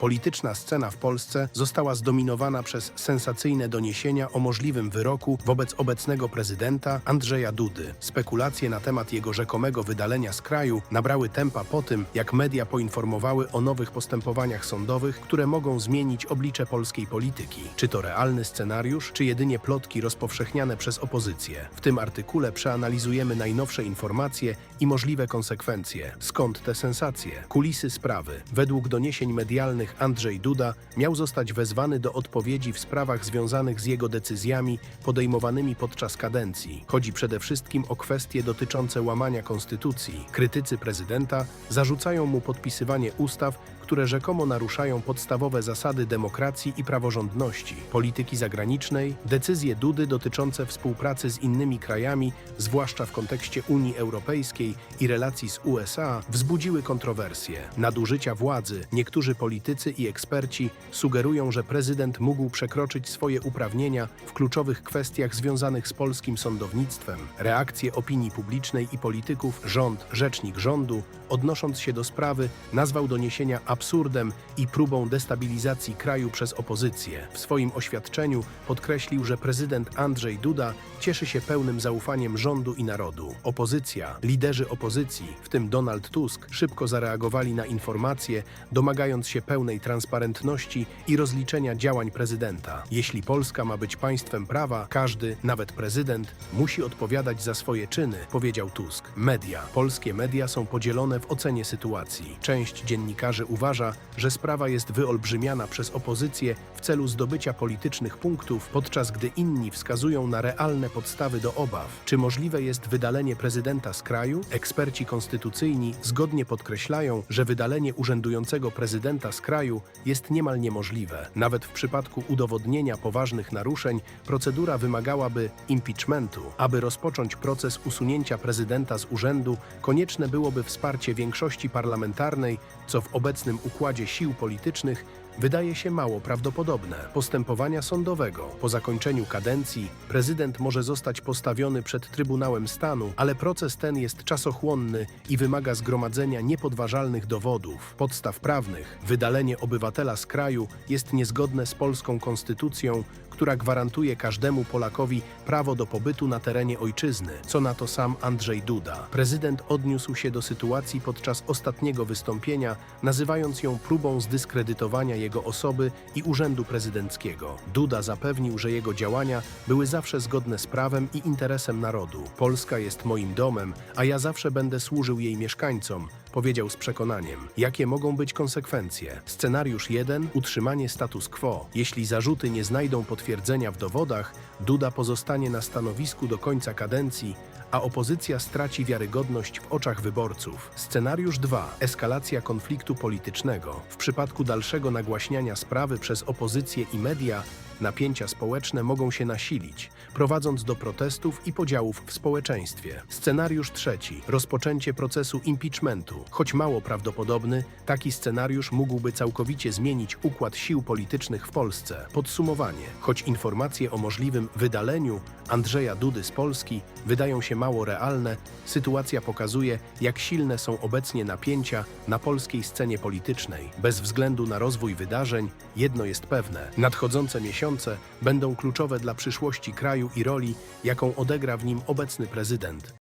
Polityczna scena w Polsce została zdominowana przez sensacyjne doniesienia o możliwym wyroku wobec obecnego prezydenta Andrzeja Dudy. Spekulacje na temat jego rzekomego wydalenia z kraju nabrały tempa po tym, jak media poinformowały o nowych postępowaniach sądowych, które mogą zmienić oblicze polskiej polityki. Czy to realny scenariusz, czy jedynie plotki rozpowszechniane przez opozycję? W tym artykule przeanalizujemy najnowsze informacje i możliwe konsekwencje. Skąd te sensacje? Kulisy sprawy. Według doniesień medialnych Andrzej Duda miał zostać wezwany do odpowiedzi w sprawach związanych z jego decyzjami podejmowanymi podczas kadencji. Chodzi przede wszystkim o kwestie dotyczące łamania konstytucji. Krytycy prezydenta zarzucają mu podpisywanie ustaw, które rzekomo naruszają podstawowe zasady demokracji i praworządności, polityki zagranicznej, decyzje Dudy dotyczące współpracy z innymi krajami, zwłaszcza w kontekście Unii Europejskiej i relacji z USA, wzbudziły kontrowersje. Nadużycia władzy, niektórzy politycy i eksperci sugerują, że prezydent mógł przekroczyć swoje uprawnienia w kluczowych kwestiach związanych z polskim sądownictwem. Reakcje opinii publicznej i polityków, rząd, rzecznik rządu, odnosząc się do sprawy, nazwał doniesienia absurdem i próbą destabilizacji kraju przez opozycję. W swoim oświadczeniu podkreślił, że prezydent Andrzej Duda cieszy się pełnym zaufaniem rządu i narodu. Opozycja, liderzy opozycji, w tym Donald Tusk, szybko zareagowali na informacje, domagając się pełnej transparentności i rozliczenia działań prezydenta. Jeśli Polska ma być państwem prawa, każdy, nawet prezydent, musi odpowiadać za swoje czyny, powiedział Tusk. Media. Polskie media są podzielone w ocenie sytuacji. Część dziennikarzy uważa, że sprawa jest wyolbrzymiana przez opozycję w celu zdobycia politycznych punktów, podczas gdy inni wskazują na realne podstawy do obaw. Czy możliwe jest wydalenie prezydenta z kraju? Eksperci konstytucyjni zgodnie podkreślają, że wydalenie urzędującego prezydenta z kraju jest niemal niemożliwe. Nawet w przypadku udowodnienia poważnych naruszeń, procedura wymagałaby impeachmentu. Aby rozpocząć proces usunięcia prezydenta z urzędu, konieczne byłoby wsparcie większości parlamentarnej, co w obecnym układzie sił politycznych wydaje się mało prawdopodobne. Postępowania sądowego. Po zakończeniu kadencji prezydent może zostać postawiony przed Trybunałem Stanu, ale proces ten jest czasochłonny i wymaga zgromadzenia niepodważalnych dowodów, podstaw prawnych. Wydalenie obywatela z kraju jest niezgodne z polską konstytucją, która gwarantuje każdemu Polakowi prawo do pobytu na terenie ojczyzny, co na to sam Andrzej Duda. Prezydent odniósł się do sytuacji podczas ostatniego wystąpienia, nazywając ją próbą zdyskredytowania jego osoby i urzędu prezydenckiego. Duda zapewnił, że jego działania były zawsze zgodne z prawem i interesem narodu. Polska jest moim domem, a ja zawsze będę służył jej mieszkańcom, powiedział z przekonaniem. Jakie mogą być konsekwencje? Scenariusz 1. Utrzymanie status quo. Jeśli zarzuty nie znajdą potwierdzenia w dowodach, Duda pozostanie na stanowisku do końca kadencji, a opozycja straci wiarygodność w oczach wyborców. Scenariusz 2. Eskalacja konfliktu politycznego. W przypadku dalszego nagłaśniania sprawy przez opozycję i media, napięcia społeczne mogą się nasilić, prowadząc do protestów i podziałów w społeczeństwie. Scenariusz trzeci. Rozpoczęcie procesu impeachmentu. Choć mało prawdopodobny, taki scenariusz mógłby całkowicie zmienić układ sił politycznych w Polsce. Podsumowanie. Choć informacje o możliwym wydaleniu Andrzeja Dudy z Polski wydają się mało realne, sytuacja pokazuje, jak silne są obecnie napięcia na polskiej scenie politycznej. Bez względu na rozwój wydarzeń, jedno jest pewne: nadchodzące miesiące będą kluczowe dla przyszłości kraju i roli, jaką odegra w nim obecny prezydent.